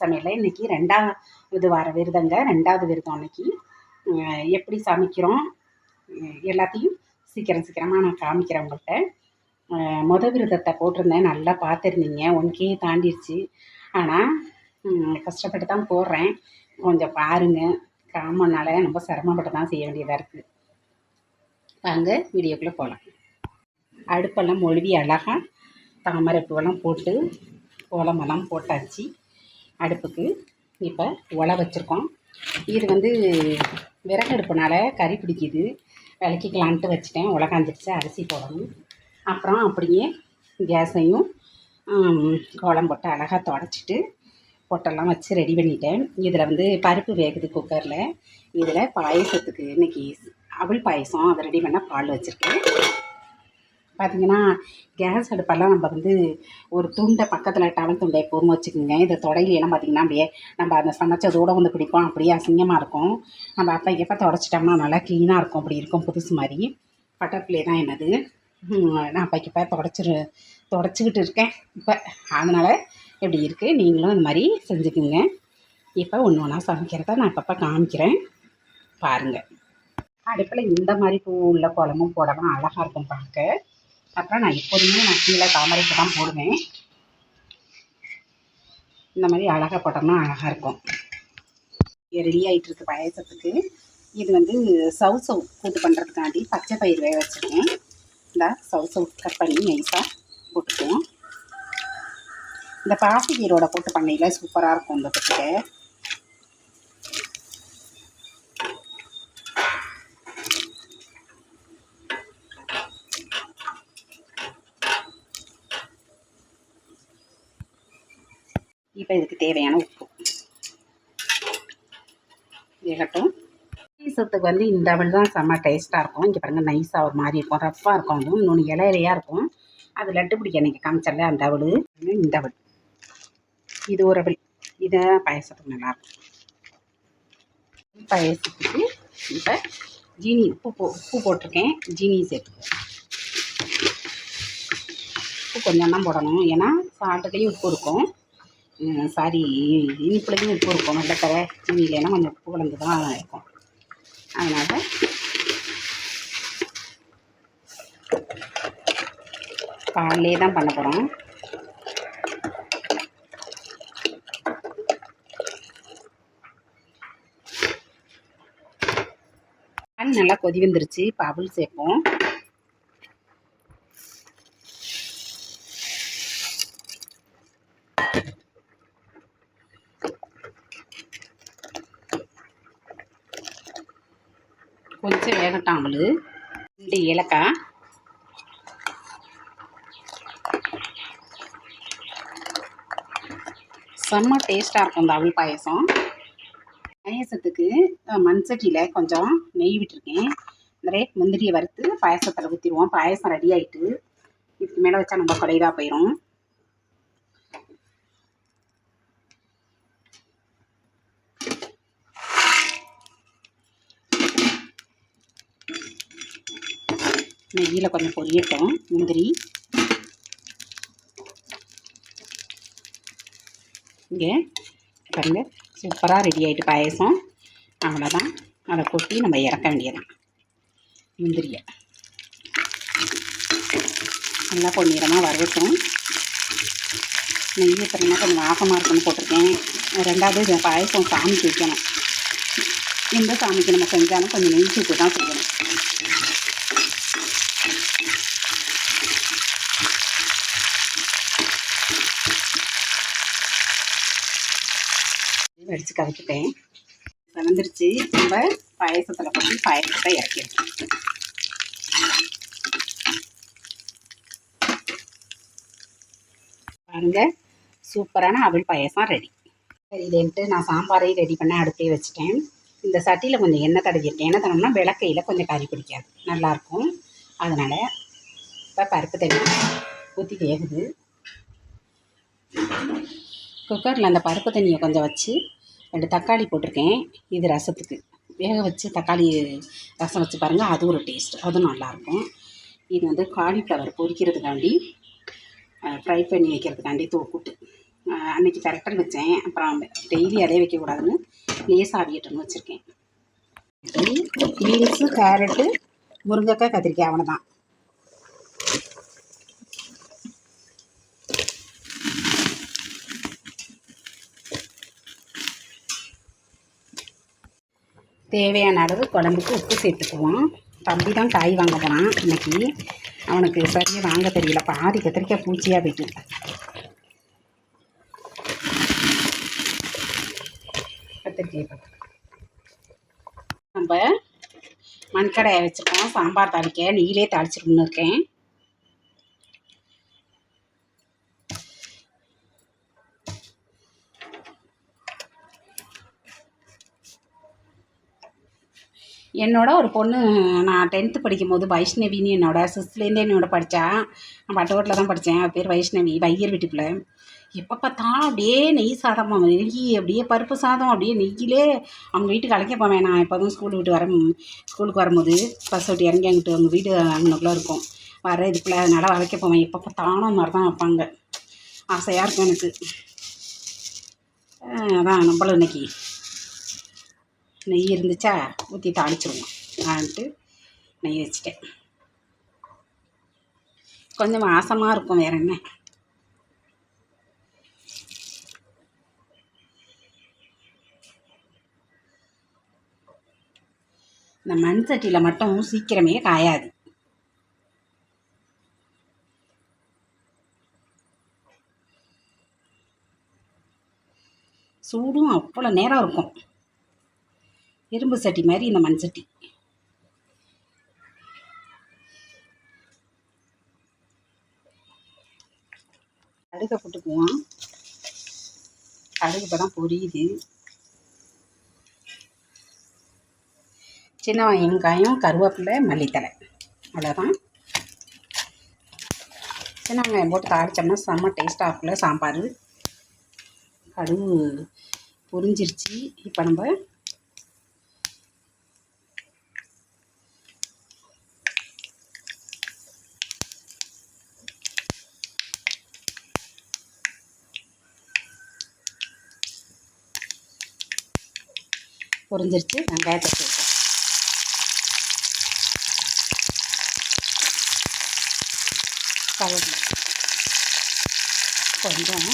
சமையலில் இன்றைக்கி ரெண்டாவது வார விரதங்க ரெண்டாவது விரதம் அன்னைக்கு. எப்படி சமைக்கிறோம்? எல்லாத்தையும் சீக்கிரம் சீக்கிரமாக நான் காமிக்கிறேன் உங்கள்கிட்ட. முத விரதத்தை போட்டிருந்தேன். நல்லா பார்த்துருந்தீங்க. ஒன் தாண்டிடுச்சு ஆனால் கஷ்டப்பட்டு தான் போடுறேன். கொஞ்சம் பாருங்கள் காமனால ரொம்ப சிரமப்பட்டு தான் செய்ய வேண்டியதாக இருக்குது வாங்க வீடியோக்குள்ளே போகலாம் அடுப்பெல்லாம் மொழுவி அழகாக தாமரை பூவெல்லாம் போட்டு கோலமெல்லாம் போட்டாச்சு. அடுப்புக்கு இப்போ உலை வச்சுருக்கோம். இது வந்து விறகு அடுப்புனால கறி பிடிக்குது. விளக்கிக்கலான்ட்டு வச்சுட்டேன். உலை காஞ்சிடுச்சு அரிசி போடணும். அப்புறம் அப்படியே கேஸையும் கோலம் போட்டு அழகாக தொடச்சிட்டு பொட்டெல்லாம் வச்சு ரெடி பண்ணிட்டேன். இதில் வந்து பருப்பு வேகுது குக்கரில் இதில் பாயசத்துக்கு இன்னைக்கு அவள் பாயசம். அதை ரெடி பண்ணால் பால் வச்சுருக்கேன். பார்த்தீங்கன்னா கேஸ் அடுப்பெல்லாம் நம்ம வந்து ஒரு துண்டை பக்கத்தில் டவல் துண்டை எப்போதும் வச்சுக்கோங்க. இந்த தொடையிலாம் பார்த்தீங்கன்னா அப்படியே நம்ம அந்த சமைச்சதோடு வந்து பிடிப்போம் அப்படியே அசிங்கமாக இருக்கும். நம்ம அப்போ எப்போ தொடச்சிட்டோம்னா நல்லா க்ளீனாக இருக்கும். அப்படி இருக்கும் புதுசு மாதிரி. பட்டர்ஃப்ளே தான் என்னது. நான் அப்போ இப்போ தொடச்சிரு தொடச்சிக்கிட்டு இருக்கேன். இப்போ அதனால் எப்படி இருக்குது நீங்களும் இந்த மாதிரி செஞ்சுக்குங்க. இப்போ ஒன்று ஒன்றா சமைக்கிறத நான் அப்பப்போ காமிக்கிறேன். பாருங்கள் அடுப்பில் இந்த மாதிரி பூ உள்ள குழம்பும் போடலாம். அழகாக இருக்கும் பார்க்க அப்புறம் நான் எப்போதுமே நான் கீழே தாமரைக்கு தான் போடுவேன். இந்த மாதிரி அழகாக போட்டோம்னா அழகாக இருக்கும். ரெடி ஆகிட்டு இருக்கு பாயசத்துக்கு. இது வந்து சவு சவு கூட்டு பண்ணுறதுக்காண்டி பச்சை பயிர் வேக வச்சுருக்கேன். இந்த சவு சவு கட் பண்ணி நைஸாக போட்டுக்குவோம். இந்த பாசிக்கீரோட போட்டு பண்ணையில் சூப்பராக இருக்கும் இந்த பச்சை இப்போ இதுக்கு தேவையான உப்பு. வேகட்டும். பீசத்துக்கு வந்து இந்த அவள் தான் செம்ம டேஸ்ட்டாக இருக்கும். இங்கே பாருங்கள் நைஸாக ஒரு மாதிரி இருக்கும். ரஃப்பாக இருக்கும் அதுவும். இன்னொன்று இலை இலையாக இருக்கும். அது லட்டு பிடிக்க எனக்கு காமிச்சல அந்த அவள் இந்த அவள் இது ஒரு அவள் இதை பாயசத்துக்கு நல்லாயிருக்கும். பாயசத்துக்கு இப்போ ஜீனி உப்பு போ உப்பு போட்டிருக்கேன். ஜீனி சேர்த்துக்குவேன் உப்பு கொஞ்சம் தான் போடணும். ஏன்னா சால்ட்டுலேயும் உப்பு இருக்கும். சாரி இனிப்புலையும் உப்பு இருக்கும். வெள்ளக்கரை சீனியிலலாம் கொஞ்சம் உப்பு கலந்து தான் இருக்கும். அதனால் பாலே தான் பண்ண போகிறோம் நல்லா கொதி வந்துருச்சு. இப்போ அவள் சேர்ப்போம். கொஞ்சம் வேகட்டும் அவளு ரெண்டு ஏலக்காய். செம்ம டேஸ்ட்டாக இருக்கும் இந்த அவள் பாயசம். பாயசத்துக்கு மண்சட்டியில் கொஞ்சம் நெய் விட்டுருக்கேன். நிறைய முந்திரியை வறுத்து பாயசத்தில் ஊற்றிடுவோம் பாயசம் ரெடி ஆகிட்டு இதுக்கு மேலே வச்சா நம்ம குறைவாக போயிடும் நெய்யில் கொஞ்சம் பொரியட்டும் முந்திரி. இங்கே பாருங்க சூப்பராக ரெடி ஆகிட்டு பாயசம். அவ்வளோதான் அதை கொட்டி நம்ம இறக்க வேண்டியதான் முந்திரியை. நல்லா பொன்னிறமாக வரட்டும். நெய் ஊற்றுறதுனா கொஞ்சம் வாசமாக இருக்குன்னு போட்டிருக்கேன். ரெண்டாவது இந்த பாயசம் சாமிக்கு வைக்கணும். எந்த சாமிக்கு நம்ம செஞ்சாலும் கொஞ்சம் நெய் ஊற்றி தான் செய்யணும். வடித்து கலக்கிட்டேன் வந்துருச்சு நம்ம பாயசத்தில் போட்டு பாயசத்தை இறக்கிடுவோம் பாருங்க சூப்பரான அவள் பாயசம் ரெடி. சரின்ட்டு நான் சாம்பாரையும் ரெடி பண்ண அடுப்பே வச்சுட்டேன். இந்த சட்டியில் கொஞ்சம் எண்ணெய் தடவிருக்கேன் எண்ணெய் தடவுனா விளக்கையில் கொஞ்சம் கறி பிடிக்காது. நல்லாயிருக்கும். அதனால் இப்போ பருப்பு தண்ணி ஊற்றி வேகுது. குக்கரில் அந்த பருப்பு தண்ணியை கொஞ்சம் வச்சு ரெண்டு தக்காளி போட்டிருக்கேன். இது ரசத்துக்கு. வேக வச்சு தக்காளி ரசம் வச்சு பாருங்கள் அது ஒரு டேஸ்ட் அதுவும் நல்லாயிருக்கும். இது வந்து காலிஃப்ளவர் பொரிக்கிறதுக்காண்டி ஃப்ரை பண்ணி வைக்கிறதுக்காண்டி தூ கூட்டு அன்னைக்கு பெரட்டல் வச்சேன். அப்புறம் டெய்லி அதே வைக்கக்கூடாதுன்னு லேசாவிட்டுன்னு வச்சுருக்கேன். பீன்ஸு கேரட்டு முருங்கைக்காய் கத்திரிக்காய் அவ்வளோதான் தேவையான அளவு குழம்புக்கு உப்பு சேர்த்துக்குவோம். தம்பி தான் காய் வாங்க போகிறான் இன்னைக்கு. அவனுக்கு சரியாக வாங்க தெரியல. பாதி கத்திரிக்காய் பூச்சியாக போயிட்டு கத்திரிக்காய் நம்ம மண்கடையை வச்சுருக்கோம். சாம்பார் தாளிக்க நீங்களே தாளிச்சிருக்குன்னு இருக்கேன். என்னோட ஒரு பொண்ணு நான் டென்த்து படிக்கும்போது வைஷ்ணவின்னு என்னோட சிக்ஸ்த்லேருந்தே என்னோட படித்தா நான் பட்டோட்டில் தான் படித்தேன் அவள் பேர் வைஷ்ணவி வையர் வீட்டுக்குள்ள எப்போ பார்த்தாலும் அப்படியே நெய் சாதம் நெய் அப்படியே பருப்பு சாதம் அப்படியே நெய்யிலே அவங்க வீட்டுக்கு அழைக்க போவேன். நான் எப்போதும் ஸ்கூல் விட்டு வர ஸ்கூலுக்கு வரும்போது பஸ் விட்டு இறங்கி அங்கிட்டு அவங்க வீடு அங்கனக்குள்ளே இருக்கும். வர இதுக்குள்ளே அதனால் அழைக்க போவேன். எப்போ பார்த்தாலும் மாதிரி தான் வைப்பாங்க. ஆசையாக இருக்கும் எனக்கு. அதான் நம்மளும் இன்னைக்கு. நெய் இருந்துச்சா? ஊற்றி தாளிச்சிருவோம் நான்ட்டு நெய் வச்சுட்டேன். கொஞ்சம் வாசமாக இருக்கும். வேற என்ன? இந்த மண் சட்டியில் மட்டும் சீக்கிரமே காயாது. சூடும் அவ்வளோ நேரம் இருக்கும். இரும்பு சட்டி மாதிரி இந்த மண் சட்டி. கடுகை போட்டுக்குவோம் கடுகு இப்போ தான் பொரியுது. சின்ன வெங்காயம் கருவேப்பிலை மல்லித்தலை அவ்வளோதான் சின்ன வெங்காயம் போட்டு தாளிச்சோம்னா செம்ம டேஸ்ட்டாக இருக்குல்ல சாம்பார். கடுகு பொரிஞ்சிருச்சு. இப்போ நம்ம பொரிஞ்சிருச்சு. வெங்காயத்தை சேர்த்து. கருவேப்பிலை. கொஞ்சம்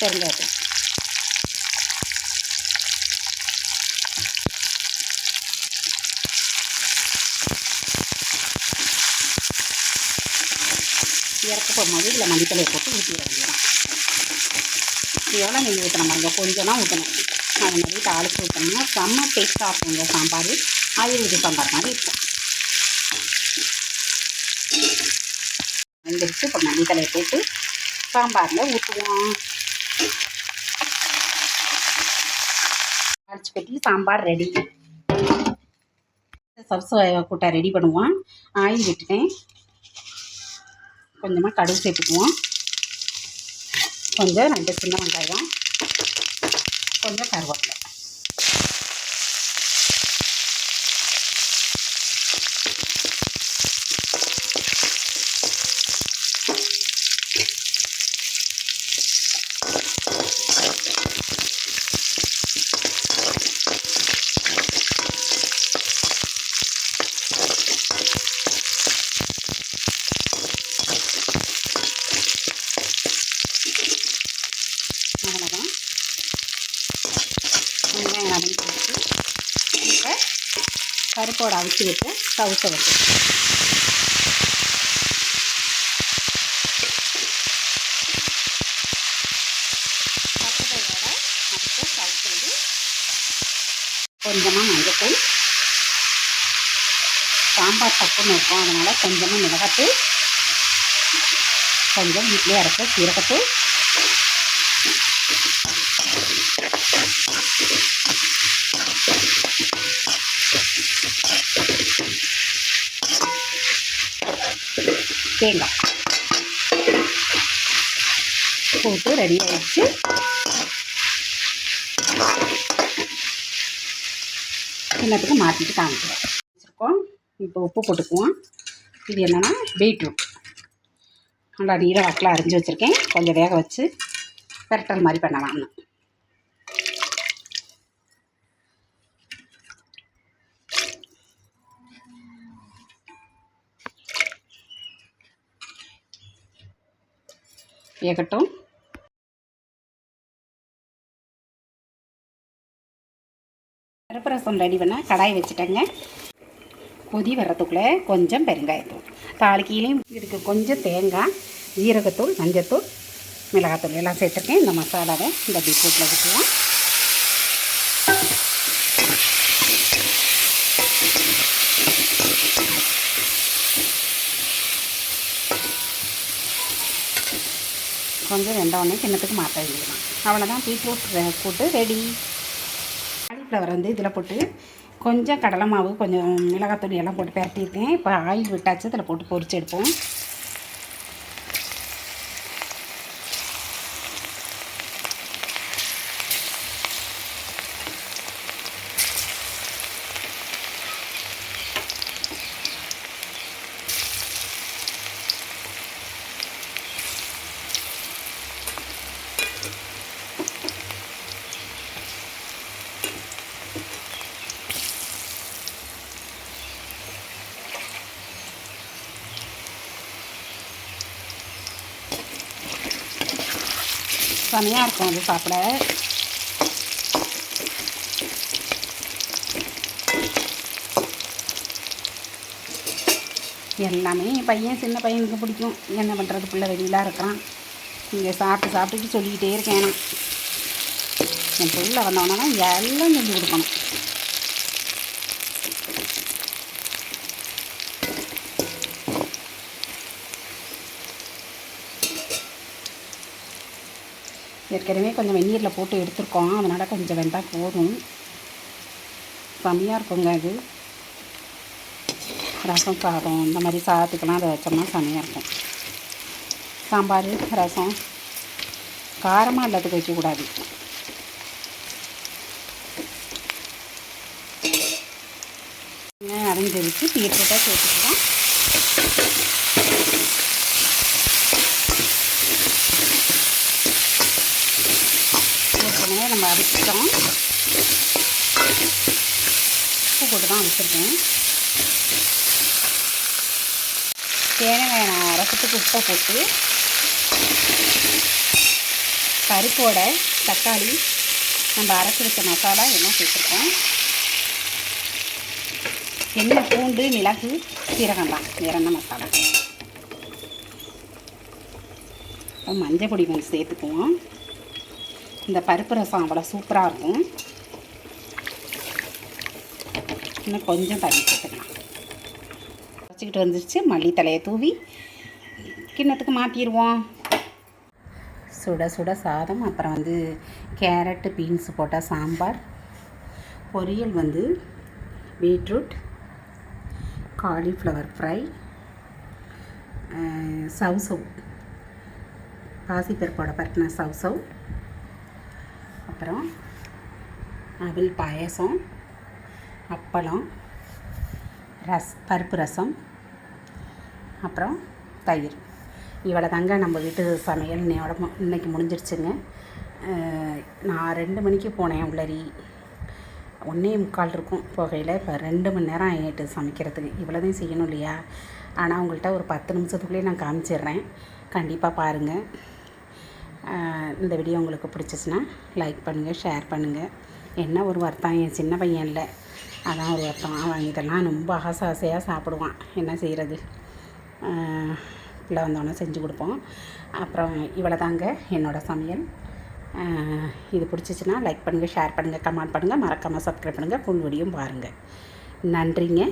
பெருங்காயத்தை இறக்க போகும்போது இதில் மல்லித்தலையை போட்டு ஊற்றிட வேண்டியதான் இது எவ்வளோ நெய் ஊற்றணும்? பாருங்க கொஞ்சம் தான் ஊற்றணும். அது மாதிரி தாளித்து விட்டோம்னா செம்ம டேஸ்ட்டாக இருக்கும் இந்த சாம்பார். ஆயுர்வேத சாம்பார் மாதிரி இருக்கும். வந்துட்டு இப்போ மல்லித்தலையை போட்டு சாம்பாரில் ஊற்றுவோம் அரைச்சி கட்டி சாம்பார் ரெடி சப்ஸை கூட்டை ரெடி பண்ணுவோம். ஆயில் விட்டுட்டேன். கொஞ்சமாக கடுகு சேர்த்துக்குவோம். கொஞ்சம் ரெண்டு சின்ன வெங்காயம். கொஞ்சம் கருவேப்பிலை அவ்வளோதான் வெங்காயம் வதங்கிட்டு இப்போ பருப்போடு அவிச்சு விட்டு கவுத்த வச்சு கொஞ்சமாக மஞ்சத்தூள் சாம்பார் சப்புன்னு இருக்கும். அதனால் கொஞ்சமாக மிளகாத்தூள் கொஞ்சம் வீட்டிலே அரைச்ச சீரகத்தூள் தேங்காய் போட்டு ரெடி ஆகிடுச்சு எல்லாத்துக்கும் மாற்றிட்டு காமிக்கிறோம் வச்சுருக்கோம். இப்போ உப்பு போட்டுக்குவோம். இது என்னென்னா பீட்ரூட். நல்லா நீரை வாக்கில் அரிஞ்சு வச்சுருக்கேன். கொஞ்சம் வேக வச்சு பெரட்டல் மாதிரி பண்ணலாம்னு வேகட்டும். பருப்பு ரசம் ரெடி பண்ண கடாய் வச்சுட்டேங்க. கொதி வர்றதுக்குள்ளே கொஞ்சம் பெருங்காயத்தூள். தாளிக்கையிலையும் இதுக்கு கொஞ்சம் தேங்காய் ஜீரகத்தூள் மஞ்சத்தூள் மிளகாத்தூள் எல்லாம் சேர்த்துருக்கேன். இந்த மசாலாவை இந்த பீட்ரூட்டில் ஊற்றுவோம் கொஞ்சம் வெந்தவொடனே கிண்ணத்துக்கு மாற்ற வேண்டியதான் அவ்வளோதான் பீட்ரூட் போட்டு கூட்டு ரெடி காலிஃப்ளவர் வந்து இதில் போட்டு கொஞ்சம் கடலை மாவு கொஞ்சம் மிளகாத்தூள் எல்லாம் போட்டு பரட்டியிருக்கேன் இப்போ ஆயில் விட்டாச்சு இதில் போட்டு பொரிச்சு எடுப்போம். செமையாக இருக்கும் அது சாப்பிட. எல்லாமே என் பையன் சின்ன பையனுக்கு பிடிக்கும். என்ன பண்ணுறது பிள்ளை வெளியிலாக இருக்கிறான். இங்கே சாப்பிட்டு சாப்பிட்டுட்டு சொல்லிக்கிட்டே இருக்கேன் நான். என் பிள்ளை வந்தவொடனே எல்லாம் செஞ்சு கொடுக்கணும். ஏற்கனவே கொஞ்சம் வெந்நீரில் போட்டு எடுத்துருக்கோம். அதனால் கொஞ்சம் வெந்தால் போதும். செம்மையாக இருக்குங்க அது. ரசம் சாதம் இந்த மாதிரி சாதத்துக்கெல்லாம் அதை வச்சோம்னா செம்மையாக இருக்கும். சாம்பார் ரசம் காரமாக இல்லாததுக்கு வைக்கக்கூடாது. அரைஞ்சி வச்சு பீட்ரூட்டாக சேர்த்துக்கலாம் ஏற்கனவே நம்ம அரைச்சிட்டோம் உப்பு போட்டு தான் அரைச்சிருக்கேன். நான் ரசத்துக்கு உப்பை போட்டு பருப்போட தக்காளி நம்ம அரைச்சி வச்ச மசாலா எல்லாம் சேர்த்துருக்கோம். எண்ணெய் பூண்டு மிளகு சீரகம் தான். வேற என்ன மசாலா? மஞ்சள் பொடி கொஞ்சம் சேர்த்துக்குவோம். இந்த பருப்பு ரசம் அவ்வளோ சூப்பராக இருக்கும். இன்னும் கொஞ்சம் தண்ணி சேர்த்துக்கலாம். வச்சுக்கிட்டு வந்துருச்சு மல்லித்தலையை தூவி கிண்ணத்துக்கு மாற்றிடுவோம் சுட சுட சாதம் அப்புறம் வந்து கேரட்டு பீன்ஸ் போட்ட சாம்பார் பொரியல் வந்து beetroot cauliflower fry chow chow பாசிப்பருப்போட பரட்டின சவுசவ் அப்புறம் அவில் பாயசம் அப்பளம் ரஸ் பருப்பு ரசம் அப்புறம் தயிர். இவ்வளோ தாங்க நம்ம வீட்டு சமையல் இன்னையோட மு- இன்னைக்கு முடிஞ்சிருச்சுங்க. நான் ரெண்டு மணிக்கு போனேன் உள்ளரி. ஒன்றே முக்கால் இருக்கும் போகையில். இப்போ ரெண்டு மணி நேரம் ஆகிட்டு சமைக்கிறதுக்கு. இவ்வளோதையும் செய்யணும் இல்லையா? ஆனால் உங்கள்கிட்ட ஒரு பத்து நிமிஷத்துக்குள்ளேயே நான் காமிச்சிடுறேன். கண்டிப்பாக பாருங்கள் இந்த வீடியோ உங்களுக்கு பிடிச்சிச்சின்னா லைக் பண்ணுங்கள் ஷேர் பண்ணுங்கள் என்ன ஒரு வருத்தம்? என் சின்ன பையன் இல்லை. அதான் ஒரு வருத்தம். அவன் இதெல்லாம் ரொம்ப ஆசை ஆசையாக சாப்பிடுவான். என்ன செய்கிறது பிள்ளை வந்தோடனே செஞ்சு கொடுப்போம். அப்புறம் இவ்வளோ தாங்க என்னோடய சமையல் இது பிடிச்சிச்சின்னா லைக் பண்ணுங்கள் ஷேர் பண்ணுங்கள் கமெண்ட் பண்ணுங்கள் மறக்காமல் சப்ஸ்கிரைப் பண்ணுங்கள் ஃபுல் வீடியோ பாருங்கள் நன்றிங்க.